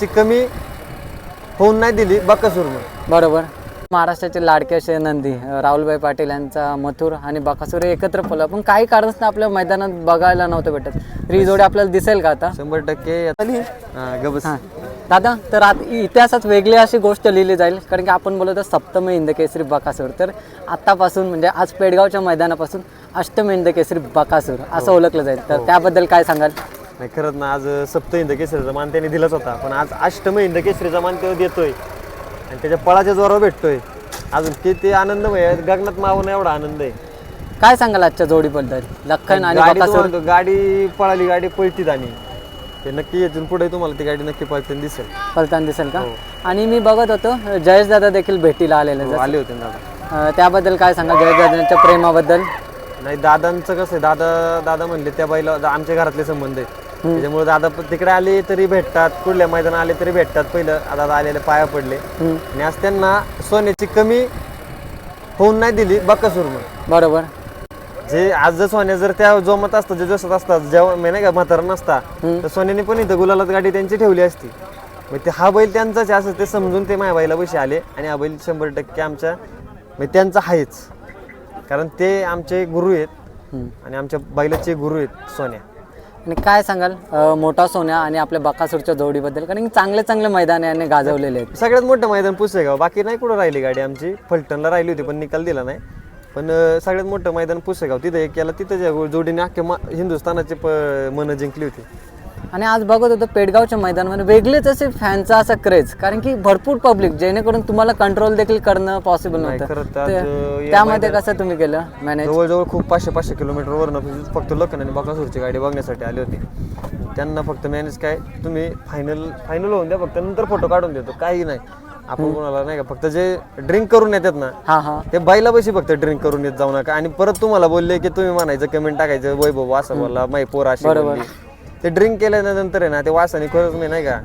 ती कमी होऊन नाही दिली बकासूरनं बरोबर. महाराष्ट्राचे लाडके असे नंदी राहुलभाई पाटील यांचा मथुर आणि बकासूर हे एकत्र पडलं पण काही कारणास्तव आपल्या मैदानात बघायला नव्हतं भेटत. ही जोडी आपल्याला दिसेल का आता? शंभर टक्के हा, गबस हां. दादा तर आता इतिहासात वेगळी अशी गोष्ट लिहिली जाईल कारण की आपण बोलतो सप्तमी इंद केसरी बकासूर. तर आत्तापासून म्हणजे आज पेडगावच्या मैदानापासून अष्टमी इंद केसरी बकासूर असं ओळखलं जाईल. तर त्याबद्दल काय सांगाल? नाही खरंच ना आज सप्त इंद केसरीचा मान त्याने दिलाच होता. पण आज अष्टम केसरीचा मान तो देतोय. आणि त्याच्या पळाच्या जोरावर भेटतोय. अजून किती आनंदमय आहे गगनात मावून एवढा आनंद आहे. काय सांगाल आजच्या जोडीबद्दल? लखन आणि गाडी बकासूर? तुम्हाला- गाडी पळाली गाडी पळतीत आणि. ते नक्की यातून पुढे तुम्हाला ती गाडी नक्की पळताना दिसेल. पलताना दिसेल का? आणि मी बघत होतो जयेश दादा देखील भेटीला आलेले हो, आले होते ना दादा. अं, त्याबद्दल काय सांगाल जयेश दादांच्या प्रेमाबद्दल? नाही दादांचं कसं आहे दादा दादा म्हणले त्या बाईला दा- आमच्या घरातले संबंध आहेत. त्याच्यामुळे दादा तिकडे आले तरी भेटतात कुठल्या मैदान आले तरी भेटतात पहिलं. दादा आलेले पाया पडले. आणि आज त्यांना सोन्याची कमी होऊन नाही दिली बकासूरनं बरोबर. जे आज जर सोन्या जर त्या जोमत असतं जे जसत असतात जेव्हा मी नाही का म्हातारा नसता तर सोन्याने पण इथं गुलालात गाडी त्यांची ठेवली असती. मग ते हा बैल त्यांचाच असं ते समजून ते माझ्या बाईला पैसे आले. आणि हा बैल शंभर टक्के आमच्या म्हणजे त्यांचा आहेच. कारण ते आमचे गुरु आहेत. आणि आमच्या बैलाचे गुरु आहेत सोन्या. आणि काय सांगाल? मोठा सोन्या आणि आपल्या बकासूरच्या जोडीबद्दल कारण की चांगले चांगले मैदान याने गाजवलेले आहेत. सगळ्यात मोठं मैदान पुसेगाव. बाकी नाही कुठं राहिली गाडी आमची. फलटणला राहिली होती पण निकाल दिला नाही. पण अं, सगळ्यात मोठं मैदान पुसेगाव. तिथं एक केला तिथं ज्या जोडीने अख्ख्या मा- हिंदुस्थानाची प मनं जिंकली होती. आणि आज बघत होतो पेडगावच्या मैदानामध्ये वेगळेच असे फॅनचा असा क्रेज कारण की भरपूर पब्लिक जेणेकरून तुम्हाला कंट्रोल देखील करणं पॉसिबल नाही, नव्हतं. ते- त्यामध्ये कसं तुम्ही केलं मॅनेज जवळजवळ खूप पाचशे पाचशे किलोमीटरवरनं फक्त लखन आणि बकासूरची गाडी बघण्यासाठी आली होती. त्यांना फक्त मॅनेज काय तुम्ही फायनल फायनल होऊन द्या फक्त नंतर फोटो काढून देतो. काही नाही. आपण कोणाला नाही का फक्त जे ड्रिंक करून येतात ना हा हा. ते बाईला पैसे फक्त ड्रिंक करून येत जाऊ नका. आणि परत तुम्हाला बोलले की तुम्ही म्हणायचं कमेंट टाकायचं बाबा असं बोलला माही पोर अशी बोलली. ते ड्रिंक केल्यानंतर आहे ना ते वासाने खरंच मी नाही का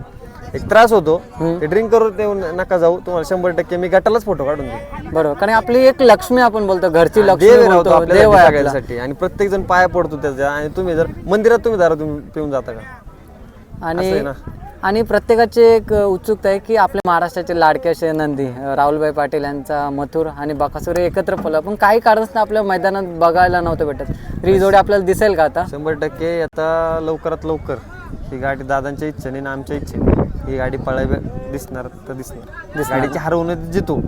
एक त्रास होतो. ते ड्रिंक करून ते नका जाऊ तुम्हाला शंभर टक्के मी गटालाच फोटो काढून देईन. बरोबर कारण आपली एक लक्ष्मी आपण बोलतो घरची लक्ष्मी देव आहे राव तो बोलतो आपल्याला देव आहे आपला. सगळ्यासाठी. आणि प्रत्येक जण पाया पडतो त्याच्या आणि तुम्ही जर मंदिरात तुम्ही दारा तुम्ही पिऊन जाता का? असं आणि आहे ना. आणि प्रत्येकाची एक उत्सुकता आहे की आपल्या महाराष्ट्राचे लाडके असे नंदी राहुलभाई पाटील यांचा मथुर आणि बकासूर हे एकत्र पडलं पण काही कारणास्तव आपल्या मैदानात बघायला नव्हतं भेटत. ही जोडी आपल्याला दिसेल का आता? शंभर टक्के आता लवकरात लवकर. ही गाडी दादांच्या इच्छेने आणि आमच्या इच्छेने ही गाडी पळाय दिसणार तर दिसणार. गाडीची हरवून जितो.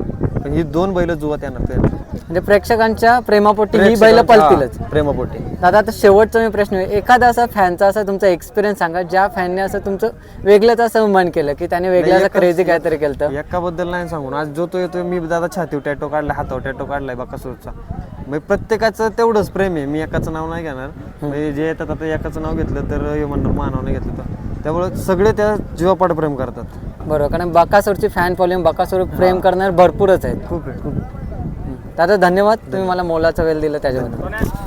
पण ही दोन बैल जुवात येणार ते. म्हणजे प्रेक्षकांच्या प्रेमापोटी ही बैल पळतीलच. प्रेमापोटी. दादा आता शेवटचा मी प्रश्न आहे. एखादा असा फॅनचा असा तुमचा एक्सपिरियन्स सांगा ज्या फॅनने असं तुमचं वेगळंच असं मन केलं की त्याने वेगळं असं क्रेझी काहीतरी केलं एकाबद्दल नाही सांगून. आज जो तो येतोय मी दादा छातीव टॅटो काढलाय हातावर टॅटो काढलाय बाकासूरचा म्हणजे प्रत्येकाचं तेवढंच प्रेम आहे. मी एकाचं नाव नाही घेणार. म्हणजे जे येतात आता एकाचं नाव घेतलं तर हे म्हणणार मानाव नाही घेतलं तर. त्यामुळे सगळे त्या जीवापाड प्रेम करतात. बरोबर. कारण बकासूरची फॅन फॉलोइंग बकासूर प्रेम करणार भरपूरच आहेत. खूप आहे खूप दादा धन्यवाद. तुम्ही मला मोलाचा वेळ दिला त्याच्याबद्दल.